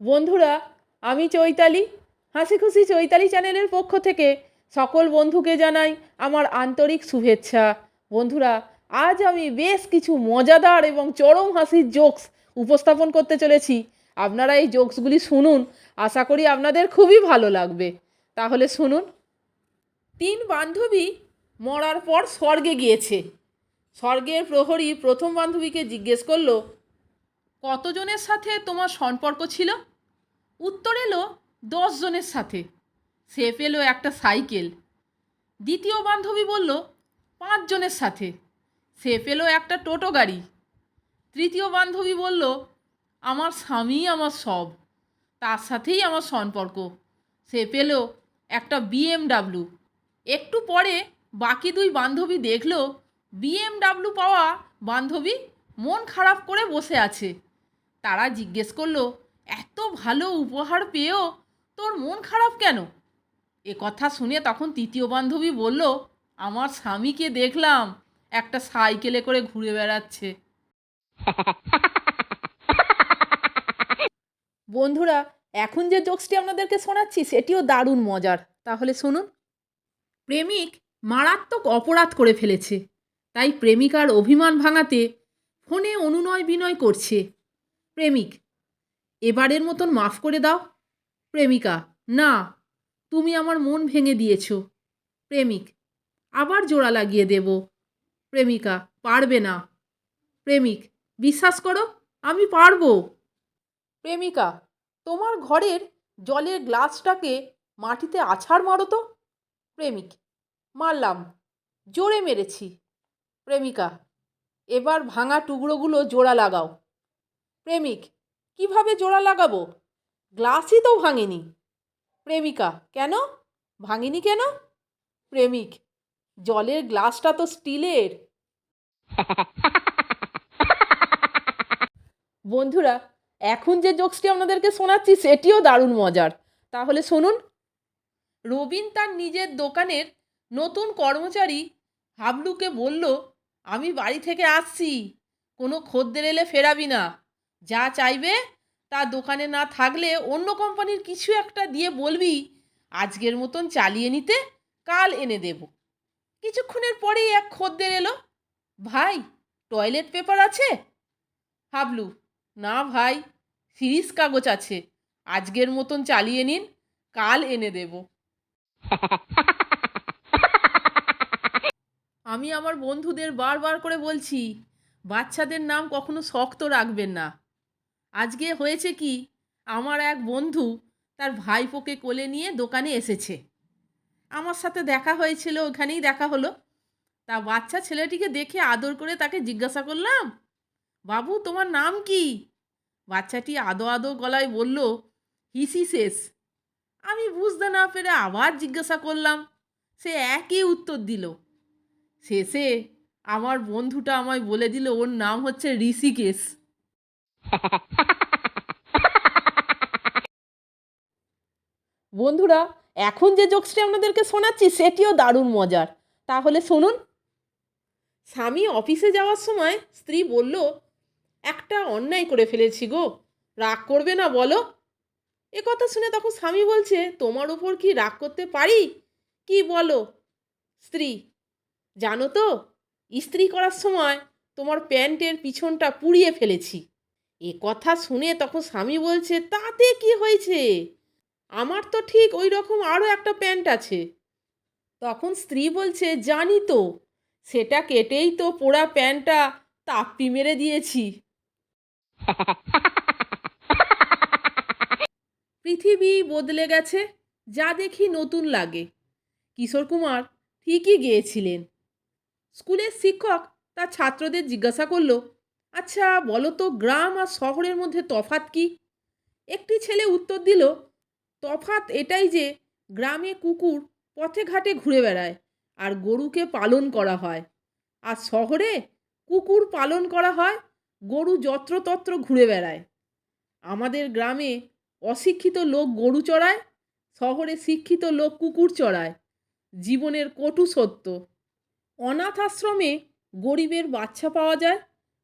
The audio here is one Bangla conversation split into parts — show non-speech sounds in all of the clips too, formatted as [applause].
বন্ধুরা, আমি চৈতালি, হাসি খুশি চৈতালি চ্যানেলের পক্ষ থেকে সকল বন্ধুকে জানাই আমার আন্তরিক শুভেচ্ছা। বন্ধুরা, আজ আমি বেশ কিছু মজাদার এবং চরম হাসির জোকস উপস্থাপন করতে চলেছি। আপনারা এই জোকসগুলি শুনুন, আশা করি আপনাদের খুবই ভালো লাগবে। তাহলে শুনুন। তিন বান্ধবী মরার পর স্বর্গে গিয়েছে। স্বর্গের প্রহরী প্রথম বান্ধবীকে জিজ্ঞেস করল কতজনের সাথে তোমার সম্পর্ক ছিল? উত্তর এলো জনের সাথে। সে পেল একটা সাইকেল। দ্বিতীয় বান্ধবী বলল, পাঁচজনের সাথে। সে পেল একটা টোটো গাড়ি। তৃতীয় বান্ধবী বলল, আমার স্বামী আমার সব। তার সাথেই আমার সম্পর্ক। সে পেল একটা বিএমডাব্লু একটু পরে বাকি দুই বান্ধবী দেখল বিএমডাব্লু পাওয়া বান্ধবী মন খারাপ করে বসে আছে। তারা জিজ্ঞেস করল, এত ভালো উপহার পেয়েও তোর মন খারাপ কেন? এ কথা শুনে তখন তৃতীয় বান্ধবী বলল, আমার স্বামীকে দেখলাম একটা সাইকেলে করে ঘুরে বেড়াচ্ছে। বন্ধুরা, এখন যে জোকসটি আপনাদেরকে শোনাচ্ছি, সেটিও দারুণ মজার। তাহলে শুনুন। প্রেমিক মারাত্মক অপরাধ করে ফেলেছে, তাই প্রেমিকার অভিমান ভাঙাতে ফোনে অনুনয় বিনয় করছে। প্রেমিক। এবারের মতন মাফ করে দাও। প্রেমিকা, না, তুমি আমার মন ভেঙে দিয়েছ। প্রেমিক, আবার জোড়া লাগিয়ে দেব। প্রেমিকা, পারবে না। প্রেমিক, বিশ্বাস করো, আমি পারব। প্রেমিকা, তোমার ঘরের জলের গ্লাসটাকে মাটিতে আছাড় মারো তো। প্রেমিক, মারলাম, জোরে মেরেছি। প্রেমিকা, এবার ভাঙা টুকরোগুলো জোড়া লাগাও। প্রেমিক, কীভাবে জোড়া লাগাবো? গ্লাসই তো ভাঙেনি। প্রেমিকা, কেন? ভাঙেনি কেন? প্রেমিক, জলের গ্লাসটা তো স্টিলের। বন্ধুরা, এখন যে জোকসটি আপনাদেরকে শোনাচ্ছি, সেটিও দারুণ মজার। তাহলে শুনুন। রবিন তার নিজের দোকানের নতুন কর্মচারী হাবলুকে বলল, আমি বাড়ি থেকে আসছি। কোনো খদ্দের এলে ফেরাবি না। যা চাইবে তা দোকানে না থাকলে অন্য কোম্পানির কিছু একটা দিয়ে বলবি, আজকের মতন চালিয়ে নিতে, কাল এনে দেব। কিছুক্ষণের পরেই এক খদ্দের এলো, ভাই টয়লেট পেপার আছে? হাবলু, না ভাই, সিরিজ কাগজ আছে, আজকের মতন চালিয়ে নিন, কাল এনে দেব। আমি আমার বন্ধুদের বারবার করে বলছি, বাচ্চাদের নাম কখনো শক্ত রাখবেন না। আজকে হয়েছে কি, আমার এক বন্ধু তার ভাইপোকে কোলে নিয়ে দোকানে এসেছে। আমার সাথে দেখা হয়েছিল, ওখানেই দেখা হলো। তা বাচ্চা ছেলেটিকে দেখে আদর করে তাকে জিজ্ঞাসা করলাম, বাবু, তোমার নাম কি? বাচ্চাটি আদো আদো গলায় বলল, হিসি শেষ। আমি বুঝতে না পেরে আবার জিজ্ঞাসা করলাম, সে একই উত্তর দিল। শেষে আমার বন্ধুটা আমায় বলে দিল, ওর নাম হচ্ছে ঋষিকেশ। বন্ধুরা, এখন যে জোকসটি আপনাদেরকে শোনাচ্ছি, সেটিও দারুণ মজার। তাহলে শুনুন। স্বামী অফিসে যাওয়ার সময় স্ত্রী বলল, একটা অন্যায় করে ফেলেছি গো। রাগ করবে না, বলো। এ কথা শুনে তখন স্বামী বলছে, তোমার উপর কি রাগ করতে পারি? কি বলো? স্ত্রী, জানো তো, ইস্ত্রি করার সময় তোমার প্যান্টের পিছনটা পুড়িয়ে ফেলেছি। এ কথা শুনে তখন স্বামী বলছে, তাতে কি হয়েছে? আমার তো ঠিক ওই রকম আরও একটা প্যান্ট আছে। তখন স্ত্রী বলছে, জানি তো, সেটা কেটেই তো পোড়া প্যান্টটা তাপ্পি মেরে দিয়েছি। পৃথিবী বদলে গেছে, যা দেখি নতুন লাগে। কিশোর কুমার ঠিকই গিয়েছিলেন। স্কুলের শিক্ষক তার ছাত্রদের জিজ্ঞাসা করল আচ্ছা বলো তো গ্রাম আর শহরের মধ্যে তফাৎ কি? একটি ছেলে উত্তর দিল, তফাৎ এটাই যে গ্রামে কুকুর পথে ঘাটে ঘুরে বেড়ায় আর গরুকে পালন করা হয়। আর শহরে কুকুর পালন করা হয়, গরু যত্রতত্র ঘুরে বেড়ায়। আমাদের গ্রামে অশিক্ষিত লোক গরু চড়ায়, শহরে শিক্ষিত লোক কুকুর চড়ায়। জীবনের কটু সত্য। অনাথ আশ্রমে গরিবের বাচ্চা পাওয়া যায়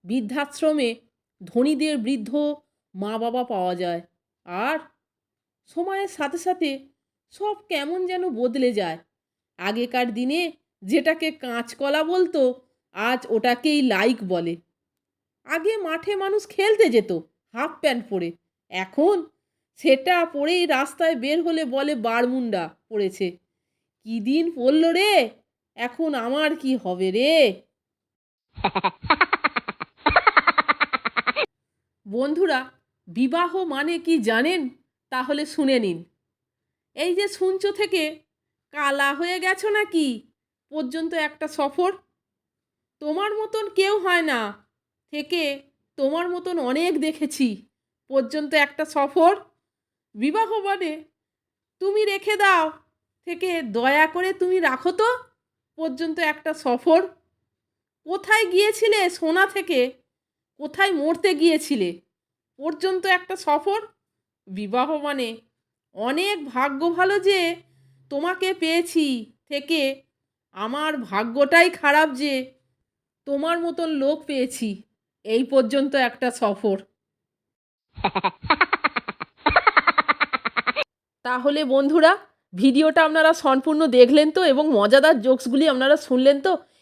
বৃদ্ধাশ্রমে ধনীদের বৃদ্ধ মা বাবা পাওয়া যায়। আর সময়ের সাথে সাথে সব কেমন যেন বদলে যায়। আগেকার দিনে যেটাকে কাঁচকলা বলতো, আজ ওটাকেই লাইক বলে। আগে মাঠে মানুষ খেলতে যেত, হাফ প্যান্ট পরে। এখন সেটা পরেই রাস্তায় বের হলে বলে বারমুন্ডা পড়েছে। কি দিন পড়ল রে? এখন আমার কি হবে রে? [laughs] বন্ধুরা, বিবাহ মানে কি জানেন? তাহলে শুনে নিন। এই যে শুনছ থেকে, কালা হয়ে গেছো নাকি? পর্যন্ত একটা সফর? তোমার মতন কেউ হয় না। থেকে তোমার মতন অনেক দেখেছি। পর্যন্ত একটা সফর? বিবাহ মানে তুমি রেখে দাও। থেকে দয়া করে তুমি রাখো তো। পর্যন্ত একটা সফর? কোথায় গিয়েছিলে সোনা থেকে? কোথায় মরতে গিয়েছিলে? পর্যন্ত একটা সফর? বিবাহ মানে অনেক ভাগ্য ভালো যে তোমাকে পেয়েছি থেকে আমার ভাগ্যটাই খারাপ যে তোমার মতন লোক পেয়েছি। এই পর্যন্ত একটা সফর। তাহলে বন্ধুরা, ভিডিওটা আপনারা সম্পূর্ণ দেখলেন তো এবং মজাদার জোকসগুলি আপনারা শুনলেন তো?